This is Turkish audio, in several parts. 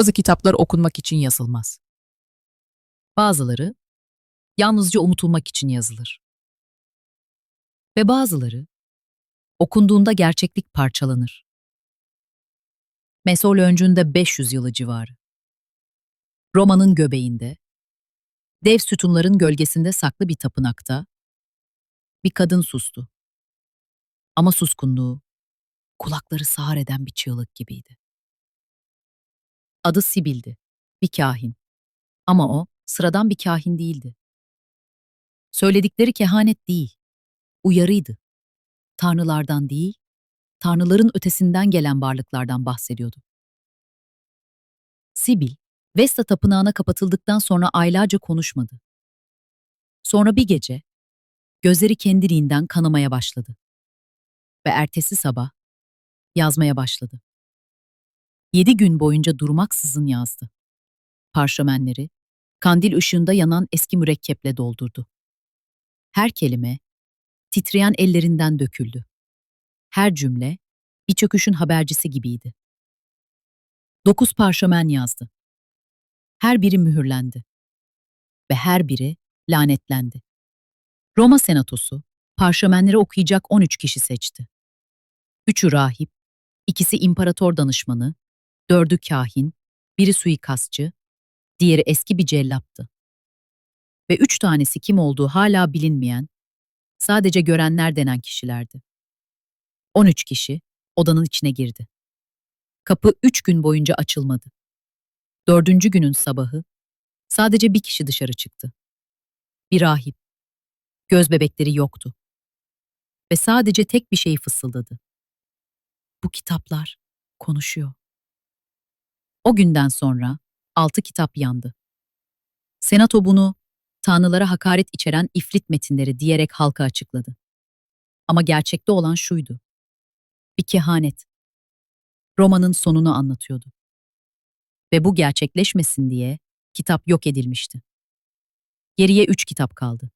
Bazı kitaplar okunmak için yazılmaz. Bazıları yalnızca unutulmak için yazılır. Ve bazıları okunduğunda gerçeklik parçalanır. Mesol öncünde 500 yılı civarı. Roma'nın göbeğinde, dev sütunların gölgesinde saklı bir tapınakta bir kadın sustu. Ama suskunluğu kulakları sağır eden bir çığlık gibiydi. Adı Sibil'di, bir kahin. Ama o sıradan bir kahin değildi. Söyledikleri kehanet değil, uyarıydı. Tanrılardan değil, tanrıların ötesinden gelen varlıklardan bahsediyordu. Sibil, Vesta tapınağına kapatıldıktan sonra aylarca konuşmadı. Sonra bir gece, gözleri kendiliğinden kanamaya başladı. Ve ertesi sabah, yazmaya başladı. Yedi gün boyunca durmaksızın yazdı. Parşömenleri, kandil ışığında yanan eski mürekkeple doldurdu. Her kelime, titreyen ellerinden döküldü. Her cümle, bir çöküşün habercisi gibiydi. Dokuz parşömen yazdı. Her biri mühürlendi. Ve her biri lanetlendi. Roma Senatosu, parşömenleri okuyacak 13 kişi seçti. Üçü rahip, ikisi imparator danışmanı, dördü kahin, biri suikastçı, diğeri eski bir cellaptı. Ve üç tanesi kim olduğu hala bilinmeyen, sadece görenler denen kişilerdi. 13 kişi odanın içine girdi. Kapı üç gün boyunca açılmadı. Dördüncü günün sabahı sadece bir kişi dışarı çıktı. Bir rahip. Göz bebekleri yoktu. Ve sadece tek bir şey fısıldadı. Bu kitaplar konuşuyor. O günden sonra altı kitap yandı. Senato bunu tanrılara hakaret içeren ifrit metinleri diyerek halka açıkladı. Ama gerçekte olan şuydu. Bir kehanet. Roma'nın sonunu anlatıyordu. Ve bu gerçekleşmesin diye kitap yok edilmişti. Geriye üç kitap kaldı.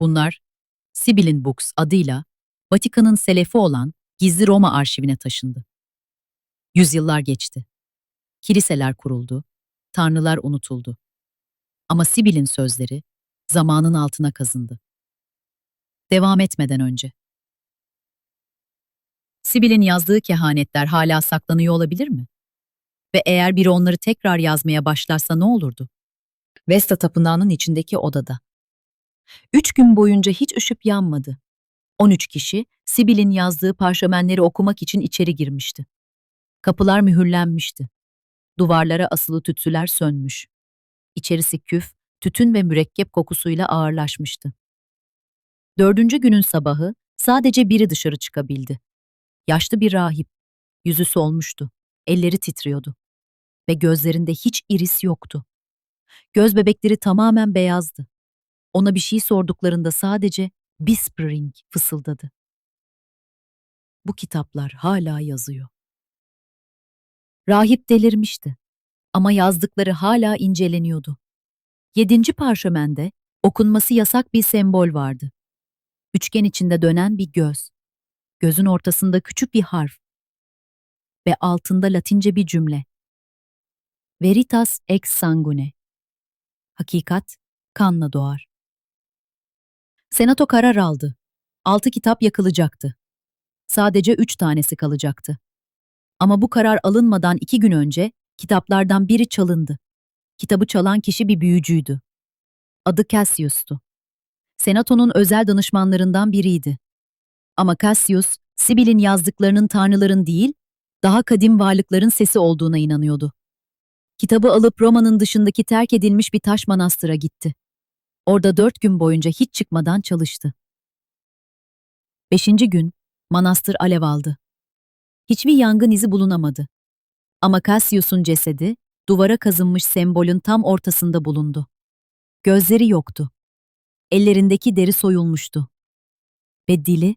Bunlar Sibil'in Books adıyla Vatikan'ın selefi olan gizli Roma arşivine taşındı. Yüzyıllar geçti. Kiliseler kuruldu, tanrılar unutuldu. Ama Sibil'in sözleri zamanın altına kazındı. Devam etmeden önce. Sibil'in yazdığı kehanetler hala saklanıyor olabilir mi? Ve eğer biri onları tekrar yazmaya başlarsa ne olurdu? Vesta tapınağının içindeki odada. Üç gün boyunca hiç ışık yanmadı. 13 kişi Sibil'in yazdığı parşömenleri okumak için içeri girmişti. Kapılar mühürlenmişti. Duvarlara asılı tütsüler sönmüş. İçerisi küf, tütün ve mürekkep kokusuyla ağırlaşmıştı. Dördüncü günün sabahı sadece biri dışarı çıkabildi. Yaşlı bir rahip. Yüzü solmuştu. Elleri titriyordu. Ve gözlerinde hiç iris yoktu. Göz bebekleri tamamen beyazdı. Ona bir şey sorduklarında sadece whispering fısıldadı. Bu kitaplar hala yazıyor. Rahip delirmişti. Ama yazdıkları hala inceleniyordu. Yedinci parşömende okunması yasak bir sembol vardı. Üçgen içinde dönen bir göz. Gözün ortasında küçük bir harf. Ve altında latince bir cümle. Veritas ex sanguine. Hakikat kanla doğar. Senato karar aldı. Altı kitap yakılacaktı. Sadece üç tanesi kalacaktı. Ama bu karar alınmadan iki gün önce kitaplardan biri çalındı. Kitabı çalan kişi bir büyücüydü. Adı Cassius'tu. Senato'nun özel danışmanlarından biriydi. Ama Cassius, Sibil'in yazdıklarının tanrıların değil, daha kadim varlıkların sesi olduğuna inanıyordu. Kitabı alıp Roma'nın dışındaki terk edilmiş bir taş manastıra gitti. Orada dört gün boyunca hiç çıkmadan çalıştı. Beşinci gün, manastır alev aldı. Hiçbir yangın izi bulunamadı. Ama Cassius'un cesedi, duvara kazınmış sembolün tam ortasında bulundu. Gözleri yoktu. Ellerindeki deri soyulmuştu. Ve dili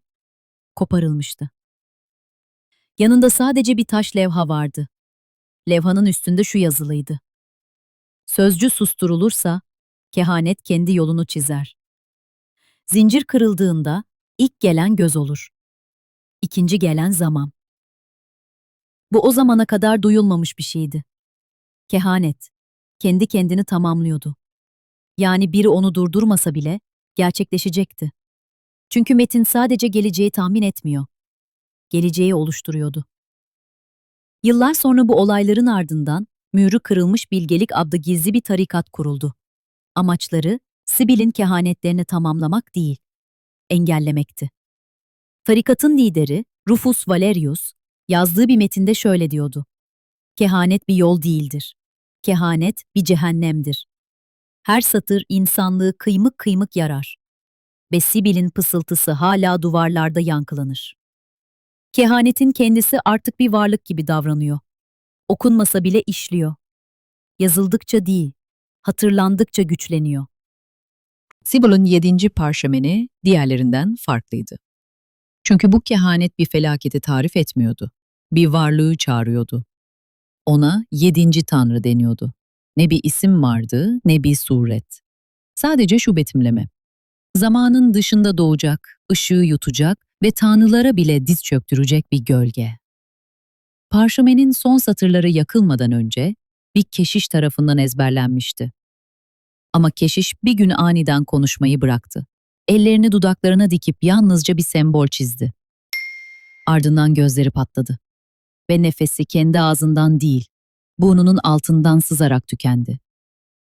koparılmıştı. Yanında sadece bir taş levha vardı. Levhanın üstünde şu yazılıydı. Sözcü susturulursa, kehanet kendi yolunu çizer. Zincir kırıldığında ilk gelen göz olur. İkinci gelen zaman. Bu o zamana kadar duyulmamış bir şeydi. Kehanet. Kendi kendini tamamlıyordu. Yani biri onu durdurmasa bile gerçekleşecekti. Çünkü Metin sadece geleceği tahmin etmiyor. Geleceği oluşturuyordu. Yıllar sonra bu olayların ardından mührü kırılmış bilgelik adlı gizli bir tarikat kuruldu. Amaçları Sibil'in kehanetlerini tamamlamak değil, engellemekti. Tarikatın lideri Rufus Valerius yazdığı bir metinde şöyle diyordu. Kehanet bir yol değildir. Kehanet bir cehennemdir. Her satır insanlığı kıymık kıymık yarar. Ve Sibil'in pısıltısı hala duvarlarda yankılanır. Kehanetin kendisi artık bir varlık gibi davranıyor. Okunmasa bile işliyor. Yazıldıkça değil, hatırlandıkça güçleniyor. Sibel'ın yedinci parşömeni diğerlerinden farklıydı. Çünkü bu kehanet bir felaketi tarif etmiyordu. Bir varlığı çağırıyordu. Ona yedinci tanrı deniyordu. Ne bir isim vardı ne bir suret. Sadece şu betimleme. Zamanın dışında doğacak, ışığı yutacak ve tanrılara bile diz çöktürecek bir gölge. Parşömenin son satırları yakılmadan önce bir keşiş tarafından ezberlenmişti. Ama keşiş bir gün aniden konuşmayı bıraktı. Ellerini dudaklarına dikip yalnızca bir sembol çizdi. Ardından gözleri patladı. Ve nefesi kendi ağzından değil, burnunun altından sızarak tükendi.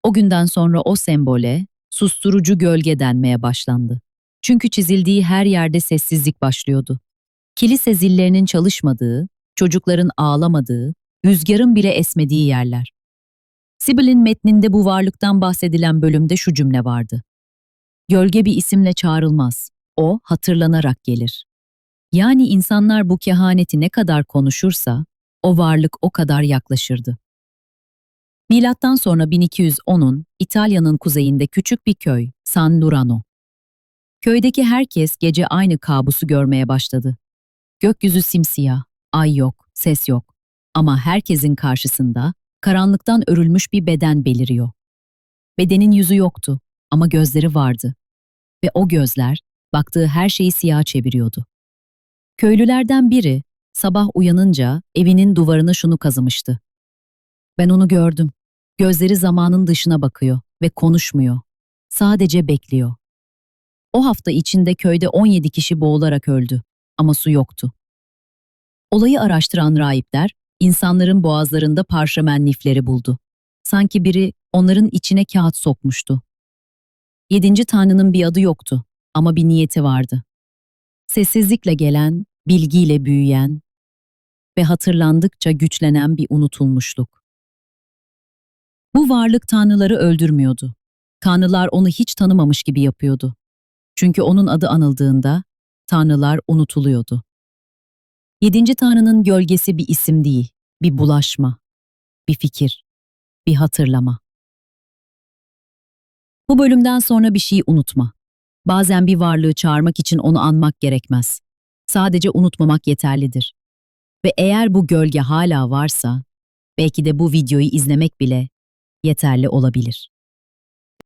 O günden sonra o sembole susturucu gölge denmeye başlandı. Çünkü çizildiği her yerde sessizlik başlıyordu. Kilise zillerinin çalışmadığı, çocukların ağlamadığı, rüzgarın bile esmediği yerler. Sibyl'in metninde bu varlıktan bahsedilen bölümde şu cümle vardı. Gölge bir isimle çağrılmaz, o hatırlanarak gelir. Yani insanlar bu kehaneti ne kadar konuşursa, o varlık o kadar yaklaşırdı. Milattan sonra 1210'un İtalya'nın kuzeyinde küçük bir köy, San Lurano. Köydeki herkes gece aynı kabusu görmeye başladı. Gökyüzü simsiyah, ay yok, ses yok. Ama herkesin karşısında karanlıktan örülmüş bir beden beliriyor. Bedenin yüzü yoktu ama gözleri vardı. Ve o gözler baktığı her şeyi siyah çeviriyordu. Köylülerden biri sabah uyanınca evinin duvarına şunu kazımıştı. Ben onu gördüm. Gözleri zamanın dışına bakıyor ve konuşmuyor. Sadece bekliyor. O hafta içinde köyde 17 kişi boğularak öldü ama su yoktu. Olayı araştıran rahipler insanların boğazlarında parşömen lifleri buldu. Sanki biri onların içine kağıt sokmuştu. Yedinci tanrının bir adı yoktu ama bir niyeti vardı. Sessizlikle gelen, bilgiyle büyüyen ve hatırlandıkça güçlenen bir unutulmuşluk. Bu varlık tanrıları öldürmüyordu. Tanrılar onu hiç tanımamış gibi yapıyordu. Çünkü onun adı anıldığında tanrılar unutuluyordu. Yedinci tanrının gölgesi bir isim değil, bir bulaşma, bir fikir, bir hatırlama. Bu bölümden sonra bir şeyi unutma. Bazen bir varlığı çağırmak için onu anmak gerekmez. Sadece unutmamak yeterlidir. Ve eğer bu gölge hala varsa, belki de bu videoyu izlemek bile yeterli olabilir.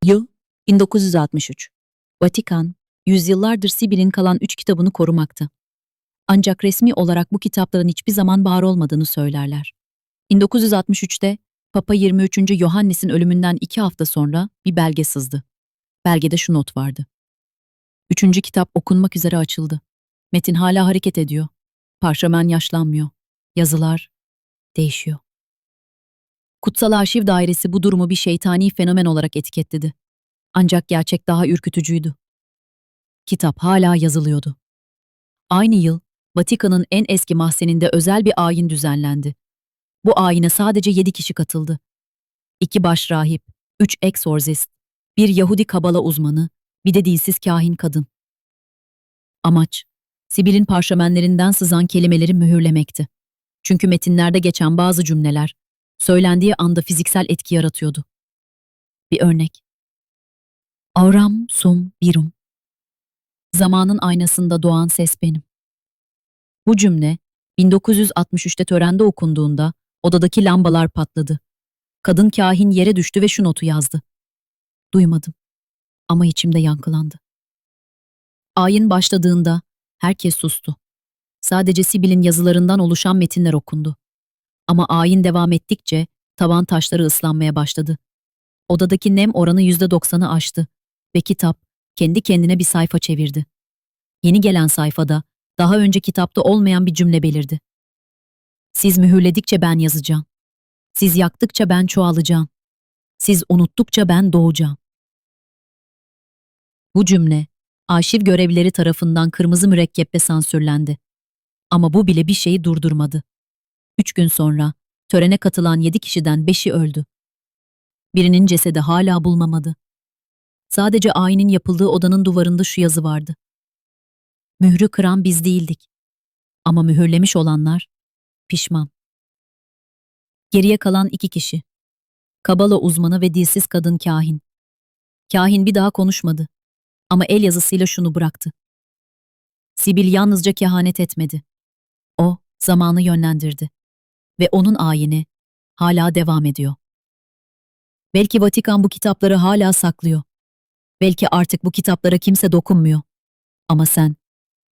Yıl 1963. Vatikan, yüzyıllardır Sibir'in kalan üç kitabını korumakta. Ancak resmi olarak bu kitapların hiçbir zaman var olmadığını söylerler. 1963'te Papa 23. Yohannes'in ölümünden iki hafta sonra bir belge sızdı. Belgede şu not vardı. Üçüncü kitap okunmak üzere açıldı. Metin hala hareket ediyor. Parşömen yaşlanmıyor. Yazılar değişiyor. Kutsal Arşiv Dairesi bu durumu bir şeytani fenomen olarak etiketledi. Ancak gerçek daha ürkütücüydü. Kitap hala yazılıyordu. Aynı yıl Vatikan'ın en eski mahzeninde özel bir ayin düzenlendi. Bu ayine sadece yedi kişi katıldı. İki başrahip, üç eksorzist, bir Yahudi kabala uzmanı, bir de dilsiz kahin kadın. Amaç, Sibil'in parşömenlerinden sızan kelimeleri mühürlemekti. Çünkü metinlerde geçen bazı cümleler, söylendiği anda fiziksel etki yaratıyordu. Bir örnek. Auram sum birum. Zamanın aynasında doğan ses benim. Bu cümle 1963'te törende okunduğunda odadaki lambalar patladı. Kadın kahin yere düştü ve şu notu yazdı. Duymadım ama içimde yankılandı. Ayin başladığında herkes sustu. Sadece Sibil'in yazılarından oluşan metinler okundu. Ama ayin devam ettikçe Tavan taşları ıslanmaya başladı. Odadaki nem oranı yüzde doksanı aştı ve kitap kendi kendine bir sayfa çevirdi. Yeni gelen sayfada daha önce kitapta olmayan bir cümle belirdi. Siz mühürledikçe ben yazacağım. Siz yaktıkça ben çoğalacağım. Siz unuttukça ben doğacağım. Bu cümle arşiv görevlileri tarafından kırmızı mürekkeple sansürlendi. Ama bu bile bir şeyi durdurmadı. Üç gün sonra törene katılan yedi kişiden beşi öldü. Birinin cesedi hala bulunamadı. Sadece ayinin yapıldığı odanın duvarında şu yazı vardı. Mührü kıran biz değildik. Ama mühürlemiş olanlar pişman. Geriye kalan iki kişi. Kabala uzmanı ve dilsiz kadın kahin. Kahin bir daha konuşmadı. Ama el yazısıyla şunu bıraktı. Sibil yalnızca kehanet etmedi. O zamanı yönlendirdi. Ve onun ayini hala devam ediyor. Belki Vatikan bu kitapları hala saklıyor. Belki artık bu kitaplara kimse dokunmuyor. Ama sen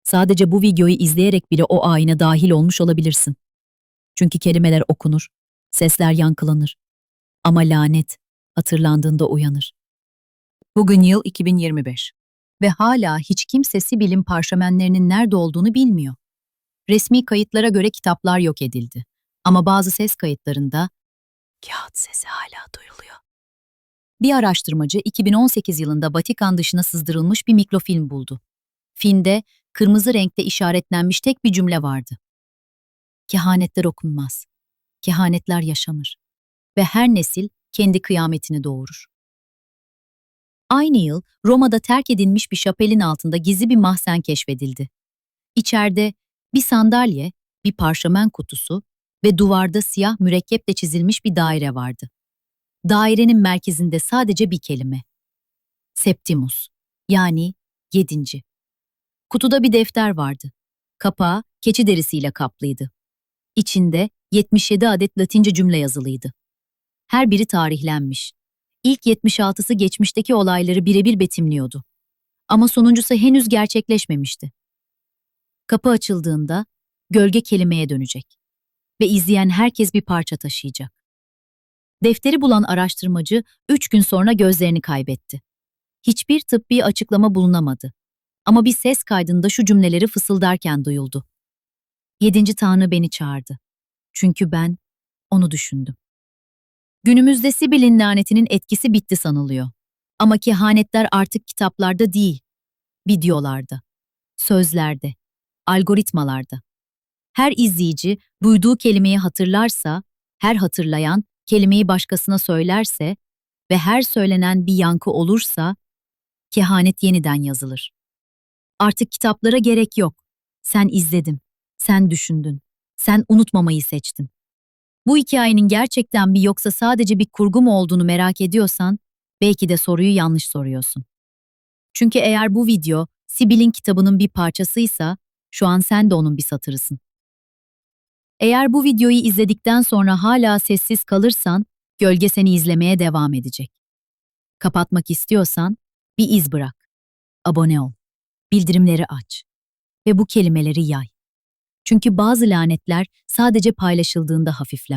sadece bu videoyu izleyerek bile o ayine dahil olmuş olabilirsin. Çünkü kelimeler okunur, sesler yankılanır. Ama lanet hatırlandığında uyanır. Bugün yıl 2025 ve hala hiç kimse Sibil'in parşömenlerinin nerede olduğunu bilmiyor. Resmi kayıtlara göre kitaplar yok edildi. Ama bazı ses kayıtlarında kağıt sesi hala duyuluyor. Bir araştırmacı 2018 yılında Vatikan dışına sızdırılmış bir mikrofilm buldu. Filmde kırmızı renkte işaretlenmiş tek bir cümle vardı. Kehanetler okunmaz. Kehanetler yaşanır. Ve her nesil kendi kıyametini doğurur. Aynı yıl Roma'da terk edilmiş bir şapelin altında gizli bir mahzen keşfedildi. İçeride bir sandalye, bir parşömen kutusu ve duvarda siyah mürekkeple çizilmiş bir daire vardı. Dairenin merkezinde sadece bir kelime. Septimus, yani yedinci. Kutuda bir defter vardı. Kapağı keçi derisiyle kaplıydı. İçinde 77 adet Latince cümle yazılıydı. Her biri tarihlenmiş. İlk 76'sı geçmişteki olayları birebir betimliyordu. Ama sonuncusu henüz gerçekleşmemişti. Kapı açıldığında gölge kelimeye dönecek ve izleyen herkes bir parça taşıyacak. Defteri bulan araştırmacı üç gün sonra gözlerini kaybetti. Hiçbir tıbbi açıklama bulunamadı. Ama bir ses kaydında şu cümleleri fısıldarken duyuldu. Yedinci Tanrı beni çağırdı. Çünkü ben onu düşündüm. Günümüzde Sibil'in lanetinin etkisi bitti sanılıyor. Ama kehanetler artık kitaplarda değil, videolarda, sözlerde, algoritmalarda. Her izleyici duyduğu kelimeyi hatırlarsa, her hatırlayan kelimeyi başkasına söylerse ve her söylenen bir yankı olursa, kehanet yeniden yazılır. Artık kitaplara gerek yok. Sen izledin, sen düşündün, sen unutmamayı seçtin. Bu hikayenin gerçekten bir yoksa sadece bir kurgu mu olduğunu merak ediyorsan, belki de soruyu yanlış soruyorsun. Çünkü eğer bu video Sibil'in kitabının bir parçasıysa, şu an sen de onun bir satırısın. Eğer bu videoyu izledikten sonra hala sessiz kalırsan, gölge seni izlemeye devam edecek. Kapatmak istiyorsan bir iz bırak. Abone ol. Bildirimleri aç. Ve bu kelimeleri yay. Çünkü bazı lanetler sadece paylaşıldığında hafifler.